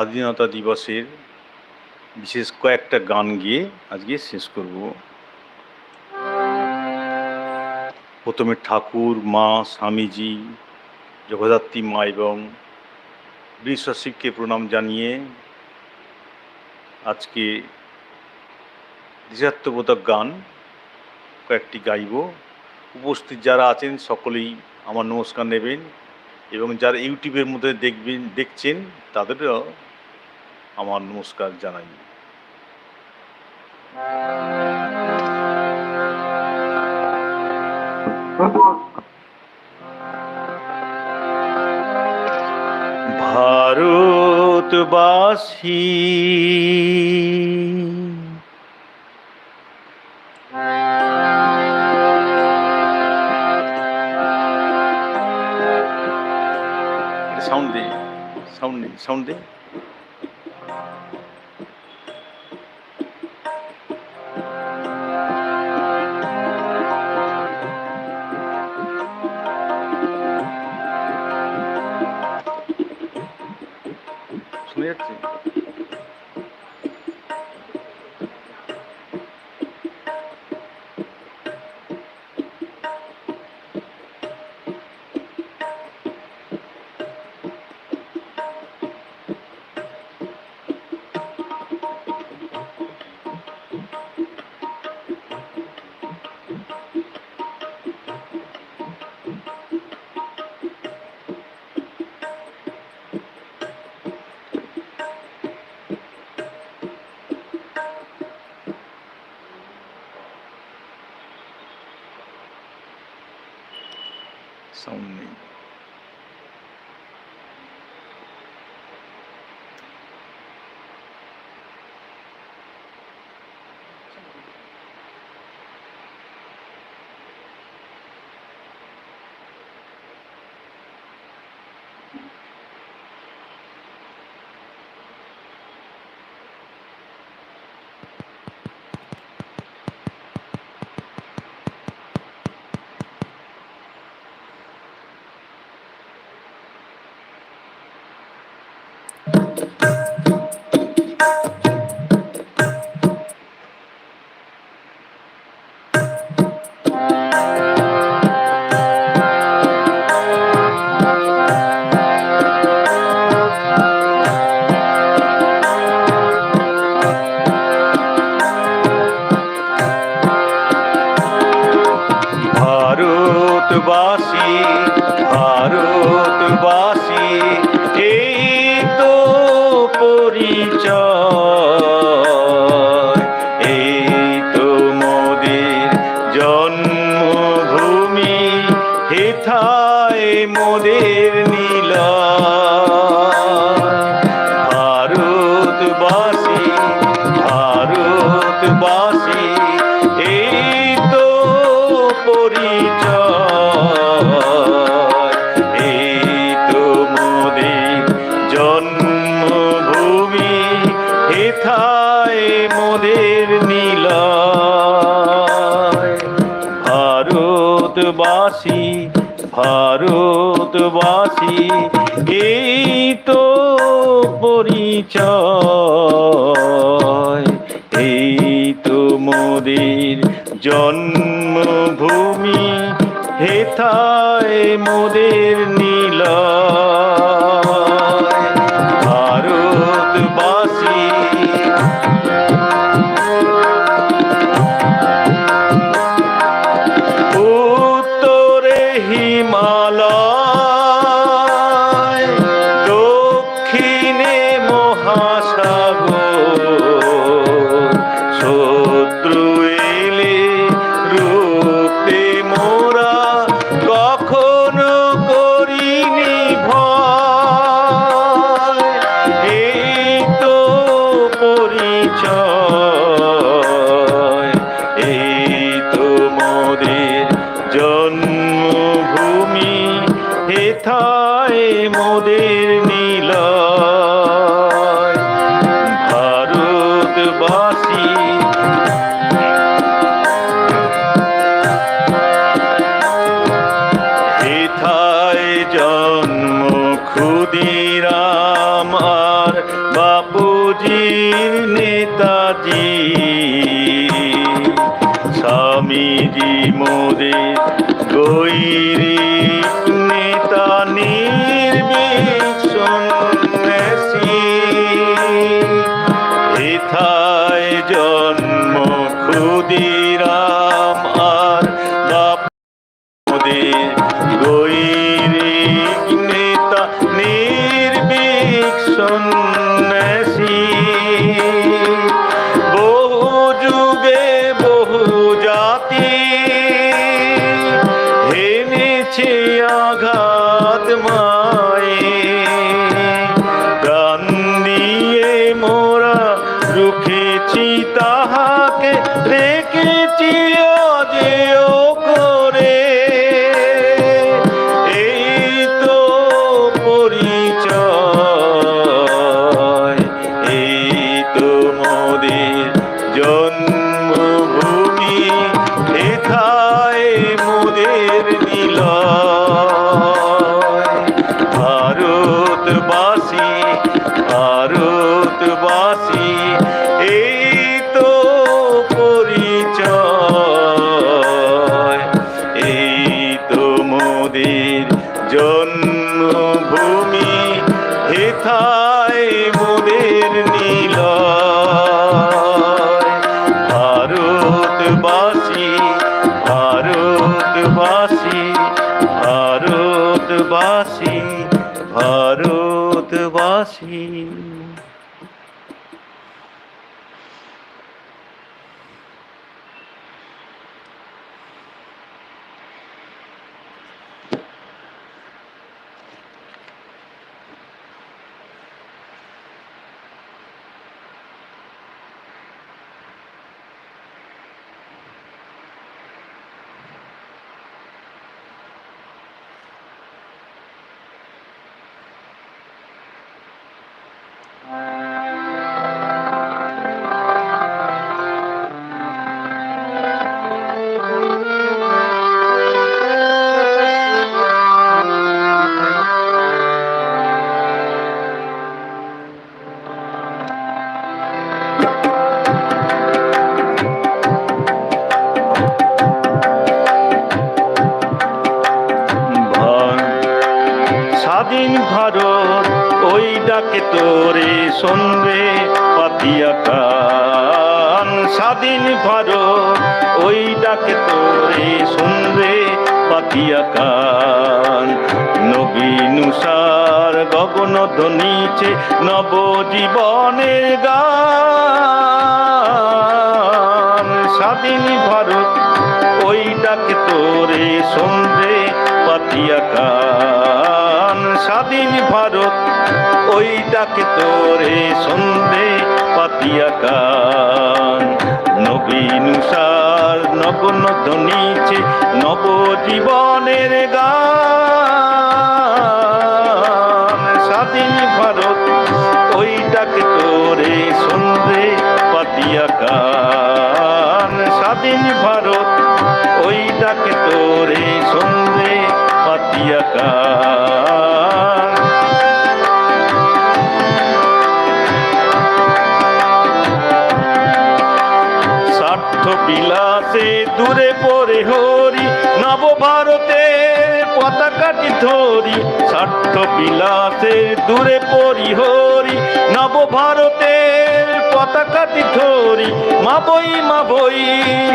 স্বাধীনতা দিবসের বিশেষ কয়েকটা গান গেয়ে আজকে শেষ করব। প্রথমে ঠাকুর, মা, স্বামীজি, জগদ্ধাত্রী, মা এবং বৃষশিবকে প্রণাম জানিয়ে আজকে দেশাত্মবোধক গান কয়েকটি গাইব। উপস্থিত যারা আছেন সকলেই আমার নমস্কার নেবেন এবং যারা ইউটিউবের মধ্যে দেখবেন, দেখছেন, তাদেরও আমার নমস্কার জানাই। ভারতবাসী সাউন্ড দে সাউন্ড সাউন্ড দে। পরিচয়। জন্মভূমি মোদের ভারতবাসী এই তো পরিচয়। এই তো মোদের জন্মভূমি হেথায় মোদের নীল ভারতবাসী উত্তরে হিমালয় বাপুজির নেতাজি স্বামীজি মোদে গৈরি ভারতবাসী ভারতবাসী। ডাকে তোরে শুনবে পাতিয়া কান। স্বাধীন ভারত, ওই ডাকে তোরে শুনবে পাতিয়া কান। নবীনুসার গগন ধ্বনিছে নবজীবনের গান। স্বাধীন ভারত, ওই ডাকে তোরে শুনবে পাতিয়া কান। স্বাধীন ভারত ওই ডাকে তোরে শুনবে পাতিয়া কান নবীনুসার নগন ধ্বনিছে নবজীবনের গান। স্বাধীন ভারত ওই ডাকে তোরে শুনবে পাতিয়া কান স্বাধীন ভারত ওই ডাকে তোরে শুনবে পাতিয়া কান স্বার্থ বিলাসে দূরে পরে হরি নব ভারতের পতাকাটি ধরি। স্বার্থ বিলাসে দূরে পড়ি হরি নব ভারতের পতাকাটি ধরি। মা বই মা বই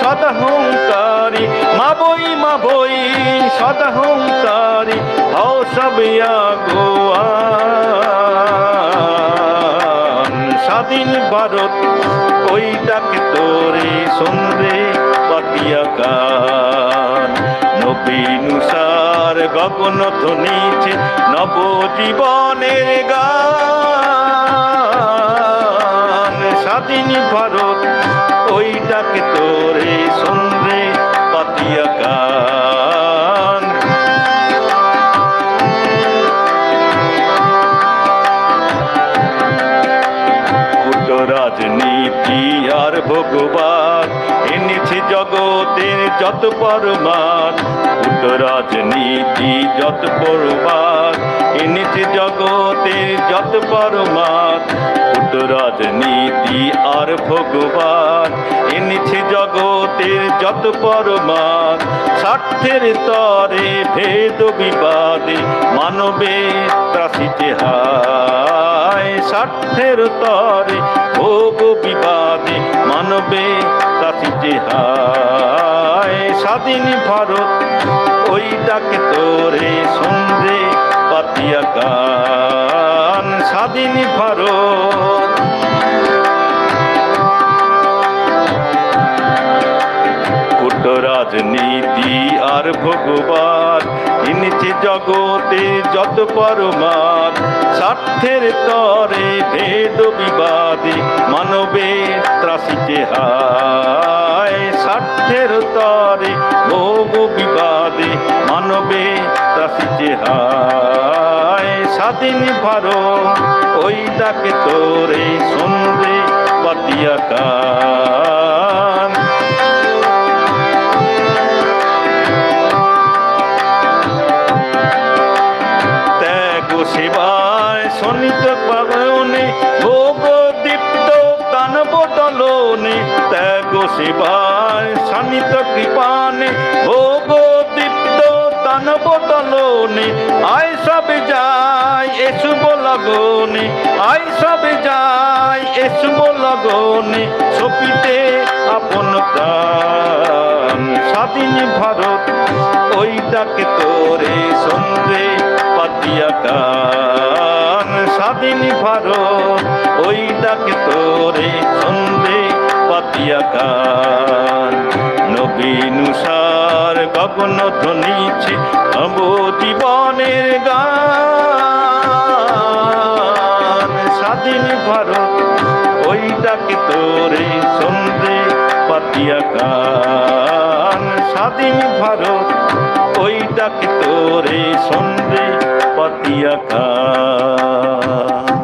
সদাহংকারী মা বই মা বই সদাহংকারী হও সবে আগোয়ান স্বাধীন ভারত ওই ডাকে তোরে শুনবে পাতিয়া কান নবীনুসার গগন ধ্বনিছে নবজীবনের গান। স্বাধীন ভারত ওই ডাকে তোরে শুনবে পাতিয়া ভগবান। এনেছি জগতের যত পরমান রাজনীতি যত পরমান এনেছি জগতের যত পরমান ভগবান এনেছে জগতের যত পরমাত স্বার্থের তরে ভেদ বিবাদে মানবে ত্রাসিতে হায় স্বার্থের তরে ভোগ বিবাদে মানবে ত্রাসিতে হায় স্বাধীন ভারত, ওই ডাকে তোরে সন্ধে পাতিয়া গান। স্বাধীন ভারত রাজনীতি আর ভগবান। এনেছে জগতে যত পরমার, স্বার্থের তরে ভেদ বিবাদে মানবে ত্রাসিতে হায় স্বার্থের তরে ভোগ বিবাদে মানবে ত্রাসিতে হায় স্বাধীন ভারত ওই ডাকে তোরে সন্ধে পাতিয়া শনিত পাবনে ভোগ দীপ্ত দানব দলনে ত্যাগ সেবায় শনিত কৃপানে ভোগ দীপ্ত দানব দলনে আয় সব যায় এসুব লগনে, আয় সব যায় এসুব লগনে, সপিতে আপন প্রাণ, স্বাধীন ভারত ওই ডাকে তোরে সন্ধ্যে গগন ধ্বনিছে নব জীবনের গান। স্বাধীন ভারত ওই ডাকে তোরে সন্ধ্যে পাতিয়া কান স্বাধীন ভারত ওই ডাকে তোরে সন্ধ্যে পাতিয়া কান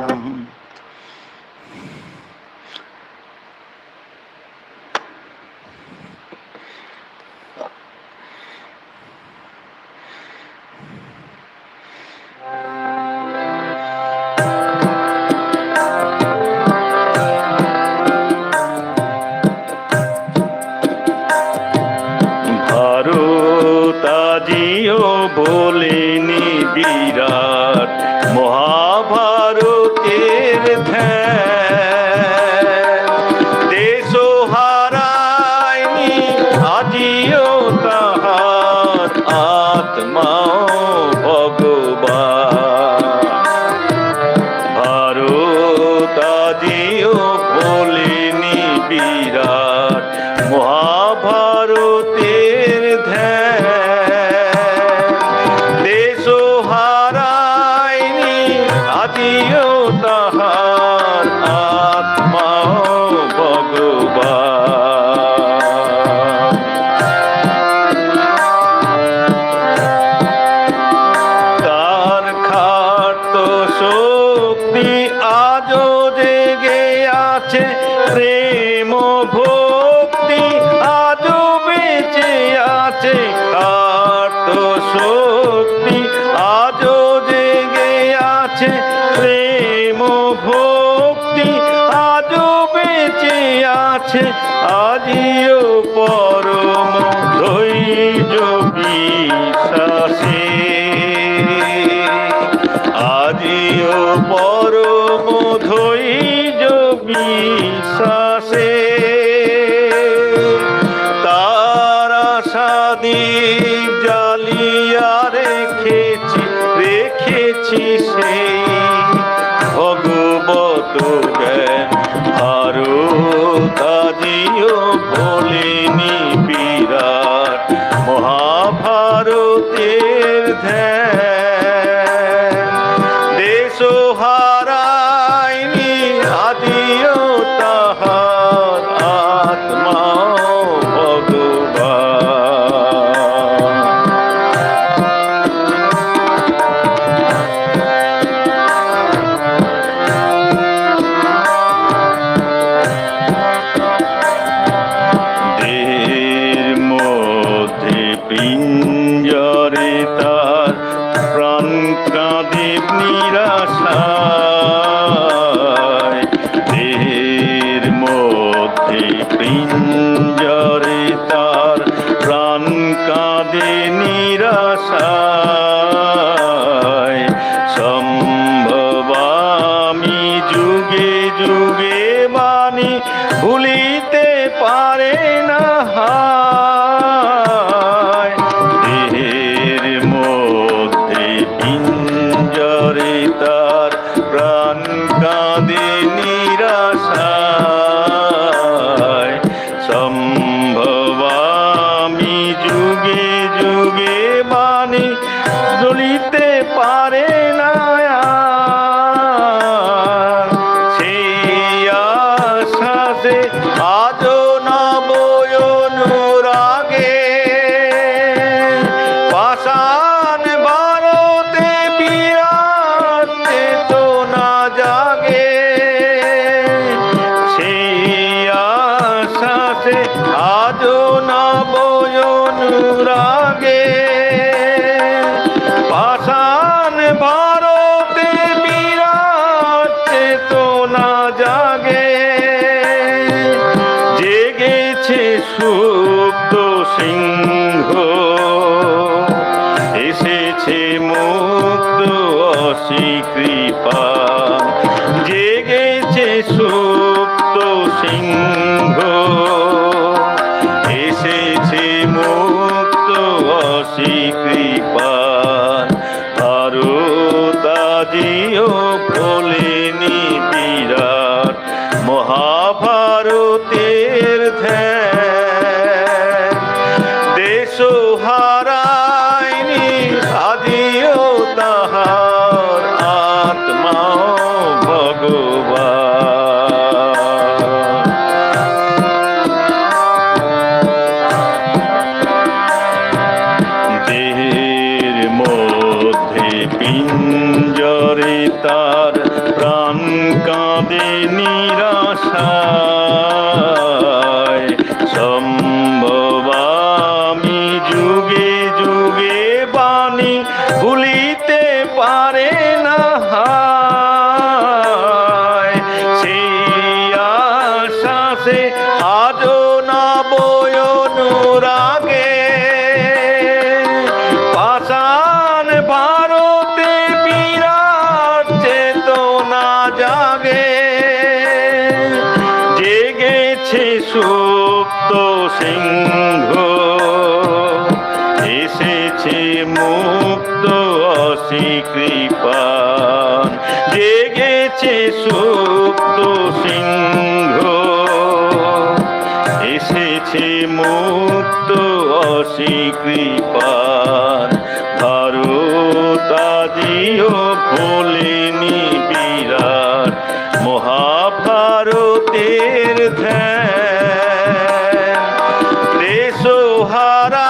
রেখেছি সেই আরও আজিও দিও বিরাট সেই আশাসে আজও না বয় অনুরাগে জাগে। জেগেছে সুপ্ত সিংহ। এসেছে মুক্ত অসি কৃপা আছে সুপ্ত সিংহ। এসেছে মুক্ত অস্বীকৃপার ধরো তাজিও ভোলেনি বিরাট। মহাভারতের ধ্যান। দেশ হারা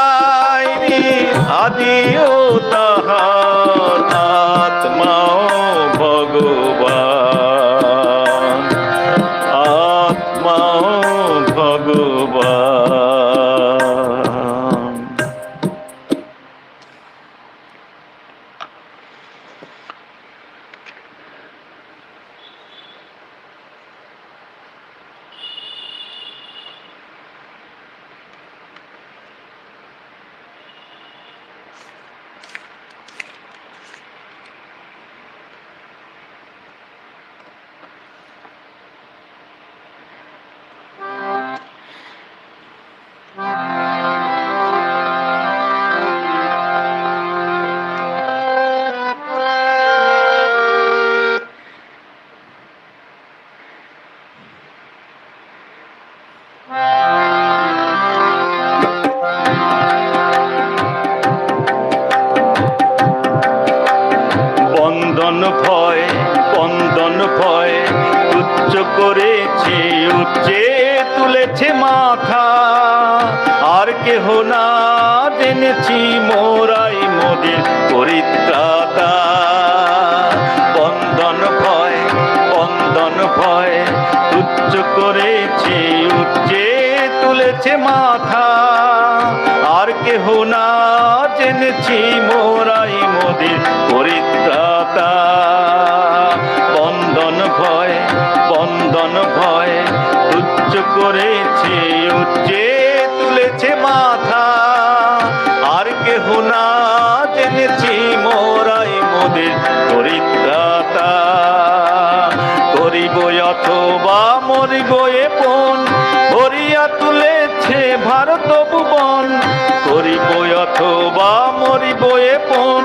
অথবা মরিব পণ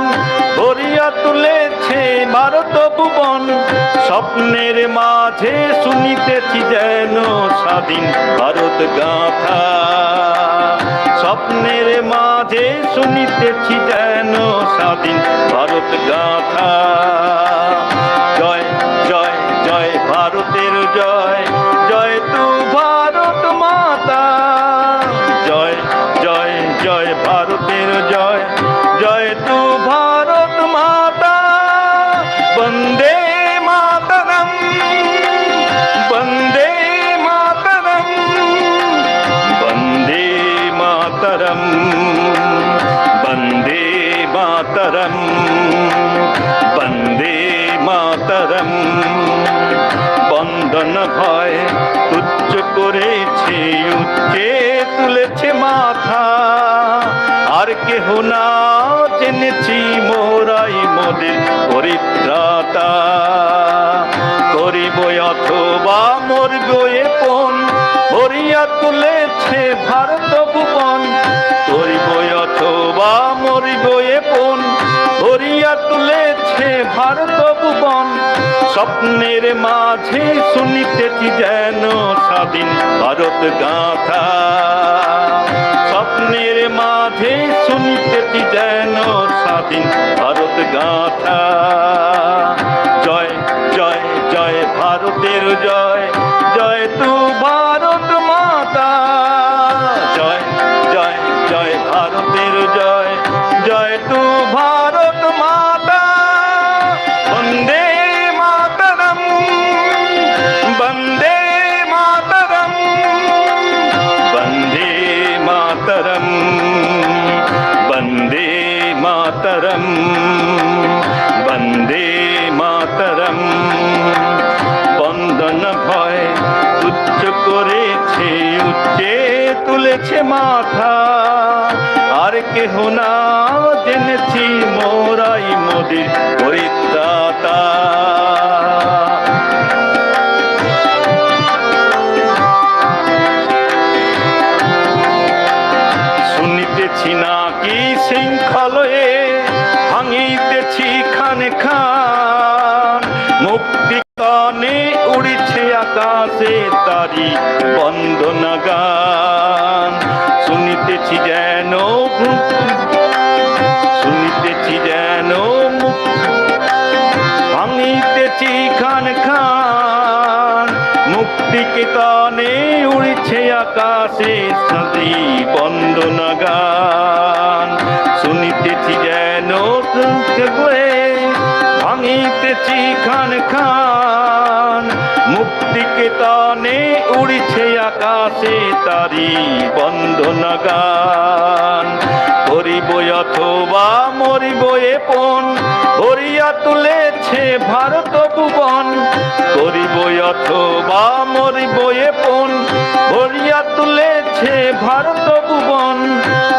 ভরিয়া তুলেছে ভারত ভুবন। স্বপ্নের মাঝে শুনিতেছি যেন স্বাধীন ভারত গাথা। স্বপ্নের মাঝে শুনিতেছি যেন স্বাধীন ভারত গাথা। জয় জয় জয় ভারতের জয় জয় তু ভারত মাতা। জয় জয় জয় ভারতের মাতরম বন্দে মাতরম বন্দন ভয় তুচ্ছ করেছে উচ্চে তুলেছে মাথা আর কেহ না জেনেছি মোরাই মোদের পরিত্রাতা। করিব অথবা মরব এ পণ, ভরিয়া তুলেছে ভারত ভুবন। করিব অথবা মরিব ভরিয়া তুলেছে ভারত ভুবন স্বপ্নের মাঝে শুনিতেছি যেন স্বাধীন ভারত গাথা। স্বপ্নের মাঝে শুনিতেছি যেন স্বাধীন ভারত গাথা। জয় জয় জয়, ভারতের জয়। জয় তু তুচ্ছ করেছে উচ্চে তুলেছে মাথা। আর কেহ না জেনেছি মোরাই মোদের পরিত্রাতা। সাদি বন্দনা গান শুনিতেছি যেন গয়ে ভাঙিতেছি খান খান। মুক্তি তানে উড়ছে আকাশে তারি বন্দনা গান করিব অথবা মরিব এ পণ হরিয়া তুলেছে ভারত ভুবন। করিব অথবা মরিব এ পণ হরিয়া তুলেছে ভারত ভুবন।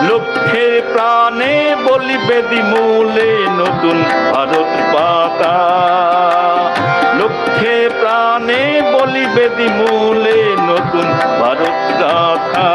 লক্ষ্যের প্রাণে বলিবে মূলে নতুন ভারত পাতা। লক্ষ্যে প্রাণে বলিবে মূলে নতুন ভারত গাথা।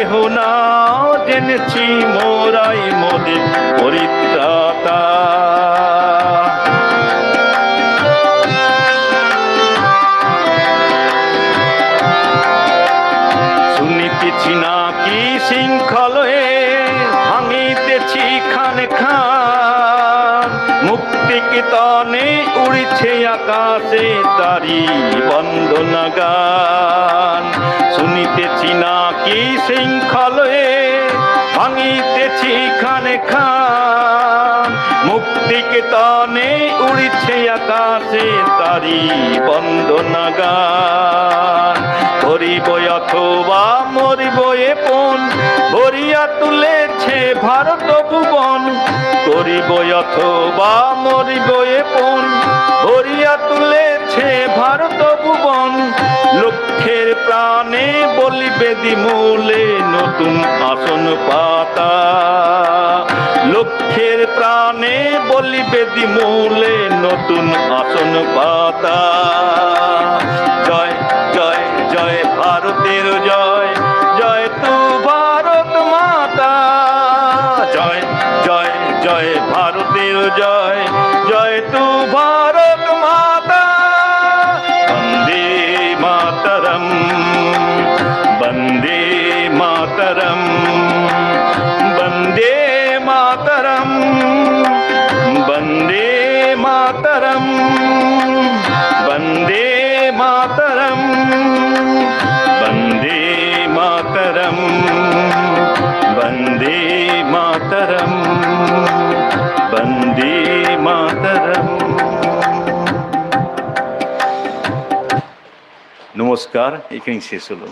কেহ না জেনেছি মোরাই মোদের পরিত্রাতা। কীর্তনে উড়ছে আকাশে তারি বন্দনা গান শুনিতেছি না কি শৃঙ্খলে, ভাঙিতেছি খান খান। মুক্তি নিকেতনে উড়ছে আকাশে তারি বন্দনা গান হরিব অথবা মরিব এ পন ভরিয়া তুলেছে ভারত ভুবন। করিব অথবা মরিব এ পন ভরিয়া তুলেছে ভারত ভুবন। লক্ষ্যের প্রাণে বলিবে দিমূলে নতুন আসন পাতা। লক্ষ্যের প্রাণে বলিবে দিমূলে নতুন আসন পাতা। জয় জয় জয় ভারতের জয়। Oscar se Crencíssulo.